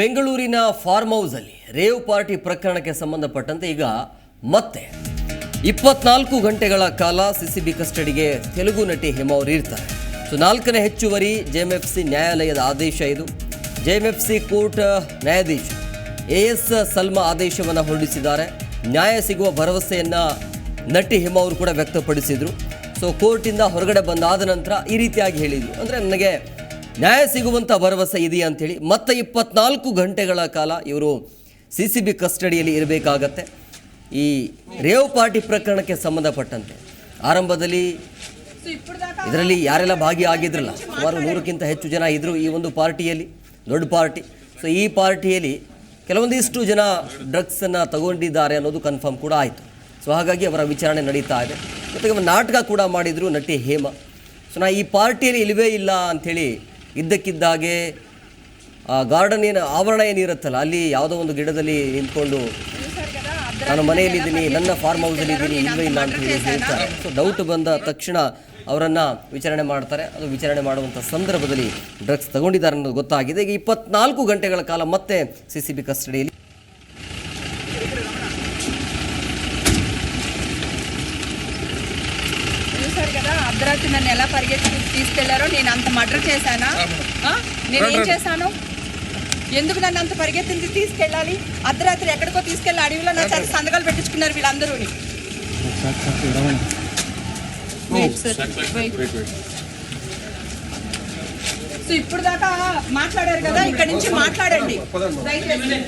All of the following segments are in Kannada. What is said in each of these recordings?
ಬೆಂಗಳೂರಿನ ಫಾರ್ಮ್ ಹೌಸಲ್ಲಿ ರೇವ್ ಪಾರ್ಟಿ ಪ್ರಕರಣಕ್ಕೆ ಸಂಬಂಧಪಟ್ಟಂತೆ ಈಗ ಮತ್ತೆ ಇಪ್ಪತ್ನಾಲ್ಕು ಗಂಟೆಗಳ ಕಾಲ ಸಿಸಿಬಿ ಕಸ್ಟಡಿಗೆ ತೆಲುಗು ನಟಿ ಹೇಮಾ ಅವರು ಇರ್ತಾರೆ. ಸೊ, ನಾಲ್ಕನೇ ಹೆಚ್ಚುವರಿ ಜೆಎಂಎಫ್ಸಿ ನ್ಯಾಯಾಲಯದ ಆದೇಶ ಇದು. ಜೆಎಂಎಫ್ಸಿ ಕೋರ್ಟ್ ನ್ಯಾಯಾಧೀಶ ಎ ಎಸ್ ಸಲ್ಮಾ ಆದೇಶವನ್ನು ಹೊರಡಿಸಿದ್ದಾರೆ. ನ್ಯಾಯ ಸಿಗುವ ಭರವಸೆಯನ್ನು ನಟಿ ಹೇಮಾ ಅವರು ಕೂಡ ವ್ಯಕ್ತಪಡಿಸಿದರು. ಸೊ, ಕೋರ್ಟಿಂದ ಹೊರಗಡೆ ಬಂದಾದ ನಂತರ ಈ ರೀತಿಯಾಗಿ ಹೇಳಿದರು. ಅಂದರೆ, ನನಗೆ ನ್ಯಾಯ ಸಿಗುವಂಥ ಭರವಸೆ ಇದೆಯಾ ಅಂಥೇಳಿ ಮತ್ತೆ ಇಪ್ಪತ್ನಾಲ್ಕು ಗಂಟೆಗಳ ಕಾಲ ಇವರು ಸಿ ಸಿ ಬಿ ಕಸ್ಟಡಿಯಲ್ಲಿ ಇರಬೇಕಾಗತ್ತೆ. ಈ ರೇವ್ ಪಾರ್ಟಿ ಪ್ರಕರಣಕ್ಕೆ ಸಂಬಂಧಪಟ್ಟಂತೆ ಆರಂಭದಲ್ಲಿ ಇದರಲ್ಲಿ ಯಾರೆಲ್ಲ ಭಾಗಿಯಾಗಿದ್ರಲ್ಲ, ಸುಮಾರು ನೂರಕ್ಕಿಂತ ಹೆಚ್ಚು ಜನ ಇದ್ದರು ಈ ಒಂದು ಪಾರ್ಟಿಯಲ್ಲಿ, ದೊಡ್ಡ ಪಾರ್ಟಿ. ಸೊ ಈ ಪಾರ್ಟಿಯಲ್ಲಿ ಕೆಲವೊಂದಿಷ್ಟು ಜನ ಡ್ರಗ್ಸನ್ನು ತಗೊಂಡಿದ್ದಾರೆ ಅನ್ನೋದು ಕನ್ಫರ್ಮ್ ಕೂಡ ಆಯಿತು. ಸೊ ಹಾಗಾಗಿ ಅವರ ವಿಚಾರಣೆ ನಡೀತಾ ಇದೆ. ಜೊತೆಗೆ ನಾಟಕ ಕೂಡ ಮಾಡಿದರು ನಟಿ ಹೇಮ. ಸೊ ನಾ ಈ ಪಾರ್ಟಿಯಲ್ಲಿ ಇಲ್ಲವೇ ಇಲ್ಲ ಅಂಥೇಳಿ ಇದ್ದಕ್ಕಿದ್ದಾಗೆ, ಆ, ಗಾರ್ಡನ್ ಏನು ಆವರಣ ಏನಿರುತ್ತಲ್ಲ ಅಲ್ಲಿ ಯಾವುದೋ ಒಂದು ಗಿಡದಲ್ಲಿ ನಿಂತ್ಕೊಂಡು ನಾನು ಮನೆಯಲ್ಲಿದ್ದೀನಿ, ನನ್ನ ಫಾರ್ಮ್ ಹೌಸಲ್ಲಿ ಇದ್ದೀನಿ ಇಲ್ಲವೇ ಇಲ್ಲ ಅಂತ ಹೇಳಿ ಹೇಳ್ತಾರೆ. ಸೊ ಡೌಟ್ ಬಂದ ತಕ್ಷಣ ಅವರನ್ನು ವಿಚಾರಣೆ ಮಾಡ್ತಾರೆ. ಅದು ವಿಚಾರಣೆ ಮಾಡುವಂಥ ಸಂದರ್ಭದಲ್ಲಿ ಡ್ರಗ್ಸ್ ತಗೊಂಡಿದ್ದಾರೆ ಅನ್ನೋದು ಗೊತ್ತಾಗಿದೆ. ಈಗ ಇಪ್ಪತ್ನಾಲ್ಕು ಗಂಟೆಗಳ ಕಾಲ ಮತ್ತೆ ಸಿ ಸಿ ಬಿ ಕಸ್ಟಡಿಯಲ್ಲಿ చూసారు కదా అర్ధరాత్రి నన్ను ఎలా పరిగెత్తి తీసుకెళ్లారో నేను అంత మర్డర్ చేశానా ఆ? నేను ఏం చేశాను ఎందుకు నన్ను అంత పరిగెత్తింది తీసుకెళ్ళాలి అర్ధరాత్రి ఎక్కడికో తీసుకెళ్ళి అడవిలో నా చేత సంతకాలు పెట్టించుకున్నారు వీళ్ళందరూ సో ఇప్పుడు దాకా మాట్లాడారు కదా ఇక్కడ నుంచి మాట్లాడండి దయచేసి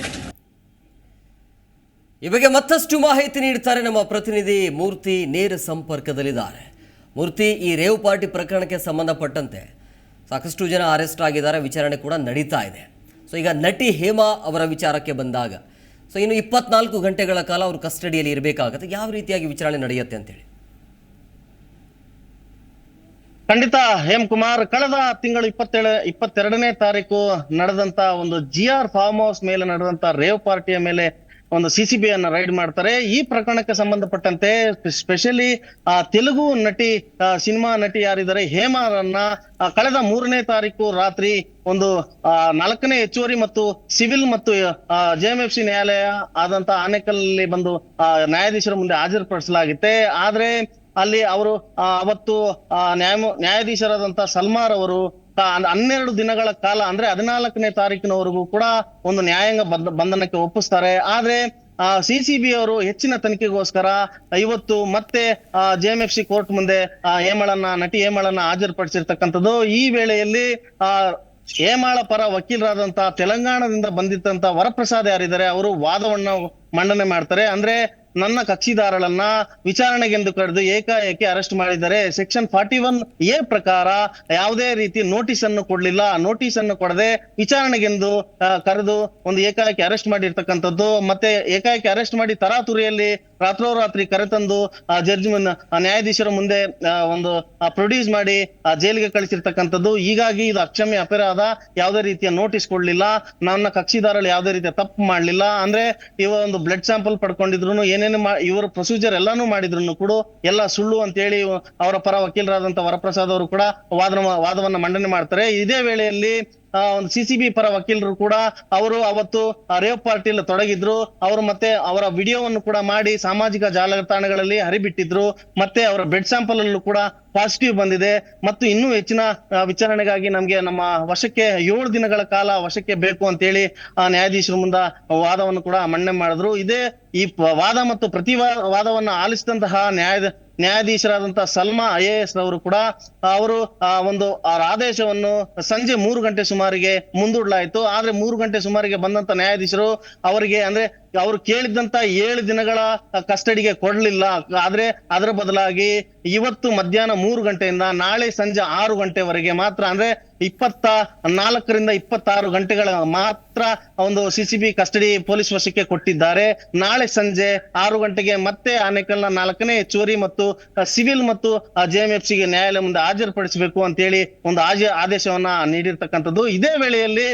ಈ ಬಗ್ಗೆ ಮತ್ತಷ್ಟು ಮಾಹಿತಿ ನೀಡ್ತಾರೆ ನಮ್ಮ ಪ್ರತಿನಿಧಿ ಮೂರ್ತಿ ನೇರ ಸಂಪರ್ಕದಲ್ಲಿದ್ದಾರೆ ಮೂರ್ತಿ ಈ ರೇವ್ ಪಾರ್ಟಿ ಪ್ರಕರಣಕ್ಕೆ ಸಂಬಂಧಪಟ್ಟಂತೆ ಸಾಕಷ್ಟು ಜನ ಅರೆಸ್ಟ್ ಆಗಿದ್ದಾರೆ, ವಿಚಾರಣೆ ಕೂಡ ನಡೀತಾ ಇದೆ. ಸೊ ಈಗ ನಟಿ ಹೇಮಾ ಅವರ ವಿಚಾರಕ್ಕೆ ಬಂದಾಗ ಸೊ ಇನ್ನು ಇಪ್ಪತ್ನಾಲ್ಕು ಗಂಟೆಗಳ ಕಾಲ ಅವರು ಕಸ್ಟಡಿಯಲ್ಲಿ ಇರಬೇಕಾಗತ್ತೆ. ಯಾವ ರೀತಿಯಾಗಿ ವಿಚಾರಣೆ ನಡೆಯುತ್ತೆ ಅಂತೇಳಿ? ಖಂಡಿತ, ಹೇಮಕುಮಾರ್, ಕಳೆದ ತಿಂಗಳು ಇಪ್ಪತ್ತೇಳ, ಇಪ್ಪತ್ತೆರಡನೇ ತಾರೀಕು ನಡೆದಂತ ಒಂದು ಜಿ ಆರ್ ಫಾರ್ಮ್ ಹೌಸ್ ಮೇಲೆ ನಡೆದಂತ ರೇವ್ ಪಾರ್ಟಿಯ ಮೇಲೆ ಒಂದು ಸಿಸಿಬಿ ಅನ್ನ ರೈಡ್ ಮಾಡ್ತಾರೆ. ಈ ಪ್ರಕರಣಕ್ಕೆ ಸಂಬಂಧಪಟ್ಟಂತೆ ಸ್ಪೆಷಲಿ ಆ, ತೆಲುಗು ನಟಿ ಸಿನಿಮಾ ನಟಿ ಯಾರಿದ್ದಾರೆ? ಹೇಮಾರನ್ನ ಕಳೆದ ಮೂರನೇ ತಾರೀಕು ರಾತ್ರಿ ಒಂದು ನಾಲ್ಕನೇ ಹೆಚ್ಚುವರಿ ಮತ್ತು ಸಿವಿಲ್ ಮತ್ತು ಜೆಎಂಎಫ್ಸಿ ನ್ಯಾಯಾಲಯ ಆದಂತ ಆನೆಕಲ್ಲಿ ಬಂದು ನ್ಯಾಯಾಧೀಶರ ಮುಂದೆ ಹಾಜರುಪಡಿಸಲಾಗಿತ್ತೆ. ಆದ್ರೆ ಅಲ್ಲಿ ಅವರು ಅವತ್ತು ನ್ಯಾಯ ನ್ಯಾಯಾಧೀಶರಾದಂತ ಸಲ್ಮಾರ್ ಅವರು ಹನ್ನೆರಡು ದಿನಗಳ ಕಾಲ ಅಂದ್ರೆ ಹದಿನಾಲ್ಕನೇ ತಾರೀಕಿನವರೆಗೂ ಕೂಡ ಒಂದು ನ್ಯಾಯಾಂಗ ಬಂಧ ಬಂಧನಕ್ಕೆ ಒಪ್ಪಿಸ್ತಾರೆ. ಆದ್ರೆ ಸಿ ಸಿ ಬಿ ಅವರು ಹೆಚ್ಚಿನ ತನಿಖೆಗೋಸ್ಕರ ಇವತ್ತು ಮತ್ತೆ ಜೆಎಂಎಫ್ ಸಿ ಕೋರ್ಟ್ ಮುಂದೆ ಆ, ಹೇಮಳನ್ನ ನಟಿ ಹೇಮಳನ್ನ ಹಾಜರುಪಡಿಸಿರ್ತಕ್ಕಂಥದ್ದು. ಈ ವೇಳೆಯಲ್ಲಿ ಆ ಹೇಮಾಳ ಪರ ವಕೀಲರಾದಂತಹ ತೆಲಂಗಾಣದಿಂದ ಬಂದಿದ್ದಂತ ವರಪ್ರಸಾದ್ ಯಾರಿದ್ದಾರೆ ಅವರು ವಾದವನ್ನ ಮಂಡನೆ ಮಾಡ್ತಾರೆ. ಅಂದ್ರೆ ನನ್ನ ಕಕ್ಷಿದಾರಳನ್ನ ವಿಚಾರಣೆಗೆಂದು ಕರೆದು ಏಕಾಏಕಿ ಅರೆಸ್ಟ್ ಮಾಡಿದ್ದಾರೆ ಸೆಕ್ಷನ್ ಫಾರ್ಟಿ ಒನ್ ಎ ಪ್ರಕಾರ ಯಾವುದೇ ರೀತಿ ನೋಟಿಸ್ ಅನ್ನು ಕೊಡ್ಲಿಲ್ಲ. ನೋಟಿಸ್ ಅನ್ನು ಕೊಡದೆ ವಿಚಾರಣೆಗೆಂದು ಕರೆದು ಒಂದು ಏಕಾಏಕಿ ಅರೆಸ್ಟ್ ಮಾಡಿರ್ತಕ್ಕಂಥದ್ದು. ಮತ್ತೆ ಏಕಾಏಕಿ ಅರೆಸ್ಟ್ ಮಾಡಿ ತರಾತುರಿಯಲ್ಲಿ ರಾತ್ರೋರಾತ್ರಿ ಕರೆತಂದು ಆ ಜಡ್ಜ್ ನ್ಯಾಯಾಧೀಶರ ಮುಂದೆ ಒಂದು ಪ್ರೊಡ್ಯೂಸ್ ಮಾಡಿ ಆ, ಜೈಲಿಗೆ ಕಳಿಸಿರ್ತಕ್ಕಂಥದ್ದು. ಹೀಗಾಗಿ ಇದು ಅಕ್ಷಮ್ಯ ಅಪರಾಧ. ಯಾವುದೇ ರೀತಿಯ ನೋಟಿಸ್ ಕೊಡ್ಲಿಲ್ಲ. ನನ್ನ ಕಕ್ಷಿದಾರರು ಯಾವುದೇ ರೀತಿಯ ತಪ್ಪು ಮಾಡ್ಲಿಲ್ಲ. ಅಂದ್ರೆ ಇವ ಒಂದು ಬ್ಲಡ್ ಸ್ಯಾಂಪಲ್ ಪಡ್ಕೊಂಡಿದ್ರು ಏನೇನು ಇವರ ಪ್ರೊಸೀಜರ್ ಎಲ್ಲಾನು ಮಾಡಿದ್ರು ಕೂಡ ಎಲ್ಲ ಸುಳ್ಳು ಅಂತ ಹೇಳಿ ಅವರ ಪರ ವಕೀಲರಾದಂತ ವರಪ್ರಸಾದ್ ಅವರು ಕೂಡ ವಾದ ವಾದವನ್ನ ಮಂಡನೆ ಮಾಡ್ತಾರೆ. ಇದೇ ವೇಳೆಯಲ್ಲಿ ಒಂದು ಸಿಸಿಬಿ ಪರ ವಕೀಲರು ಕೂಡ ಅವರು ಅವತ್ತು ರೇವ್ ಪಾರ್ಟಿಯಲ್ಲಿ ತೊಡಗಿದ್ರು. ಅವರು ಮತ್ತೆ ಅವರ ವಿಡಿಯೋವನ್ನು ಕೂಡ ಮಾಡಿ ಸಾಮಾಜಿಕ ಜಾಲತಾಣಗಳಲ್ಲಿ ಹರಿಬಿಟ್ಟಿದ್ರು. ಮತ್ತೆ ಅವರ ಬ್ಲಡ್ ಸ್ಯಾಂಪಲ್ ಅಲ್ಲೂ ಕೂಡ ಪಾಸಿಟಿವ್ ಬಂದಿದೆ. ಮತ್ತು ಇನ್ನೂ ಹೆಚ್ಚಿನ ವಿಚಾರಣೆಗಾಗಿ ನಮ್ಗೆ ನಮ್ಮ ವಶಕ್ಕೆ ಏಳು ದಿನಗಳ ಕಾಲ ವಶಕ್ಕೆ ಬೇಕು ಅಂತ ಹೇಳಿ ಆ, ನ್ಯಾಯಾಧೀಶರ ಮುಂದ ವಾದವನ್ನು ಕೂಡ ಮಂಡನೆ ಮಾಡಿದ್ರು. ಇದೇ ಈ ವಾದ ಮತ್ತು ಪ್ರತಿ ವಾದವನ್ನು ಆಲಿಸಿದಂತಹ ನ್ಯಾಯ ನ್ಯಾಯಾಧೀಶರಾದಂತಹ ಸಲ್ಮಾ ಐ ಎ ಎಸ್ ಅವರು ಕೂಡ ಅವರು, ಆ, ಒಂದು ಆದೇಶವನ್ನು ಸಂಜೆ ಮೂರು ಗಂಟೆ ಸುಮಾರಿಗೆ ಮುಂದೂಡಲಾಯಿತು. ಆದ್ರೆ ಮೂರು ಗಂಟೆ ಸುಮಾರಿಗೆ ಬಂದಂತ ನ್ಯಾಯಾಧೀಶರು ಅವರಿಗೆ, ಅಂದ್ರೆ ಅವರು ಕೇಳಿದಂತ ಏಳು ದಿನಗಳ ಕಸ್ಟಡಿಗೆ ಕೊಡ್ಲಿಲ್ಲ. ಆದ್ರೆ ಅದರ ಬದಲಾಗಿ ಇವತ್ತು ಮಧ್ಯಾಹ್ನ ಮೂರು ಗಂಟೆಯಿಂದ ನಾಳೆ ಸಂಜೆ ಆರು ಗಂಟೆವರೆಗೆ ಮಾತ್ರ, ಅಂದ್ರೆ ಇಪ್ಪತ್ತ ನಾಲ್ಕರಿಂದ ಇಪ್ಪತ್ತಾರು ಗಂಟೆಗಳ ಮಾತ್ರ ಒಂದು ಸಿಸಿಬಿ ಕಸ್ಟಡಿ ಪೊಲೀಸ್ ವಶಕ್ಕೆ ಕೊಟ್ಟಿದ್ದಾರೆ. ನಾಳೆ ಸಂಜೆ ಆರು ಗಂಟೆಗೆ ಮತ್ತೆ ಆನೇಕಲ್ನ ನಾಲ್ಕನೇ ಹೆಚ್ಚುವರಿ ಮತ್ತು ಸಿವಿಲ್ ಮತ್ತು ಗೆ ನ್ಯಾಯಾಲಯ ಮುಂದೆ ಹಾಜರುಪಡಿಸಬೇಕು ಅಂತ ಹೇಳಿ ಒಂದು ಆದೇಶವನ್ನ ನೀಡಿರ್ತಕ್ಕಂಥದ್ದು. ಇದೇ ವೇಳೆಯಲ್ಲಿ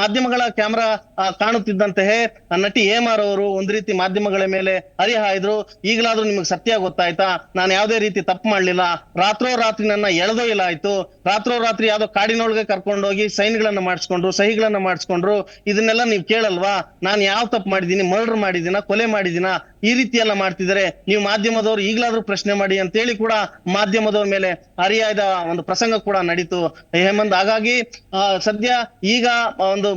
ಮಾಧ್ಯಮಗಳ ಕ್ಯಾಮೆರಾ ಕಾಣುತ್ತಿದ್ದಂತೆಯೇ ನಟಿ ಎಂ ಅವರು ಒಂದು ರೀತಿ ಮಾಧ್ಯಮಗಳ ಮೇಲೆ ಹರಿಹಾಯ್ದ್ರು. ಈಗಲಾದ್ರೂ ನಿಮಗೆ ಸತ್ಯ ಗೊತ್ತಾಯ್ತಾ? ನಾನು ಯಾವುದೇ ರೀತಿ ತಪ್ಪು ಮಾಡ್ಲಿಲ್ಲ. ರಾತ್ರೋರಾತ್ರಿ ನನ್ನ ಎಳೆದೊಯ್ಯಲ ಆಯ್ತು. ರಾತ್ರೋರಾತ್ರಿ ಯಾವುದೋ ಕಾಡಿನೊಳಗೆ ಕರ್ಕೊಂಡೋಗಿ ಸೈನ್ಗಳನ್ನ ಮಾಡಿಸ್ಕೊಂಡ್ರು, ಸಹಿಗಳನ್ನ ಮಾಡಿಸ್ಕೊಂಡ್ರು. ಇದನ್ನೆಲ್ಲ ನೀವು ಕೇಳಲ್ವಾ? ನಾನು ಯಾವ ತಪ್ಪು ಮಾಡಿದ್ದೀನಿ, ಮರ್ಡರ್ ಮಾಡಿದಿನ ಕೊಲೆ ಮಾಡಿದಿನ ಈ ರೀತಿ ಎಲ್ಲ ಮಾಡ್ತಿದ್ದಾರೆ. ನೀವು ಮಾಧ್ಯಮದವರು ಈಗಲಾದ್ರೂ ಪ್ರಶ್ನೆ ಮಾಡಿ ಅಂತೇಳಿ ಕೂಡ ಮಾಧ್ಯಮದವ್ರ ಮೇಲೆ ಅರಿಯಾದ ಒಂದು ಪ್ರಸಂಗ ಕೂಡ ನಡೀತು. ಹೇಮಂತ್ ಹಾಗಾಗಿ ಸದ್ಯ ಈಗ ಒಂದು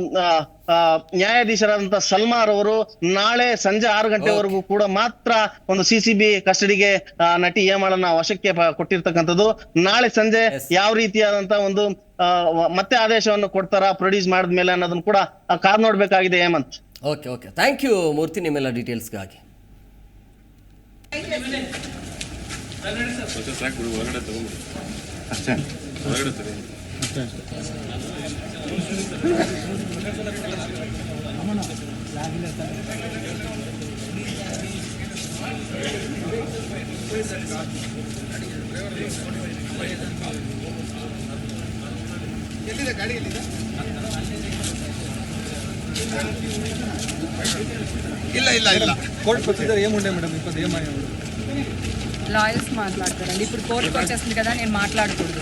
ನ್ಯಾಯಾಧೀಶರಾದಂತ ಸಲ್ಮಾರ್ ಅವರು ನಾಳೆ ಸಂಜೆ ಆರು ಗಂಟೆವರೆಗೂ ಕೂಡ ಮಾತ್ರ ಒಂದು ಸಿಸಿಬಿ ಕಸ್ಟಡಿಗೆ ನಟಿ ಹೇಮಾಳನ್ನ ವಶಕ್ಕೆ ಪ- ಕೊಟ್ಟಿರ್ತಕ್ಕಂಥದ್ದು. ನಾಳೆ ಸಂಜೆ ಯಾವ ರೀತಿಯಾದಂತ ಒಂದು ಮತ್ತೆ ಆದೇಶವನ್ನು ಕೊಡ್ತಾರ ಪ್ರೊಡ್ಯೂಸ್ ಮಾಡಿದ್ಮೇಲೆ ಅನ್ನೋದನ್ನು ಕೂಡ ಕಾರ್ ಕಾದ್ ನೋಡ್ಬೇಕಾಗಿದೆ Hemanth. Okay okay thank you Murthy ನಿಮ್ಮೆಲ್ಲ ಡೀಟೇಲ್ಸ್ಗಾಗಿ ಅಷ್ಟೇ. ಇಲ್ಲ ಇಲ್ಲ ಇಲ್ಲ కోర్టు ప్రొసీజర్ ఏముండే మేడం ఇప్పుడు ఏమయ్యా లాయర్స్ మాట్లాడతారండి ఇప్పుడు కోర్టుకు వచ్చేస్తుంది కదా నేను మాట్లాడకూడదు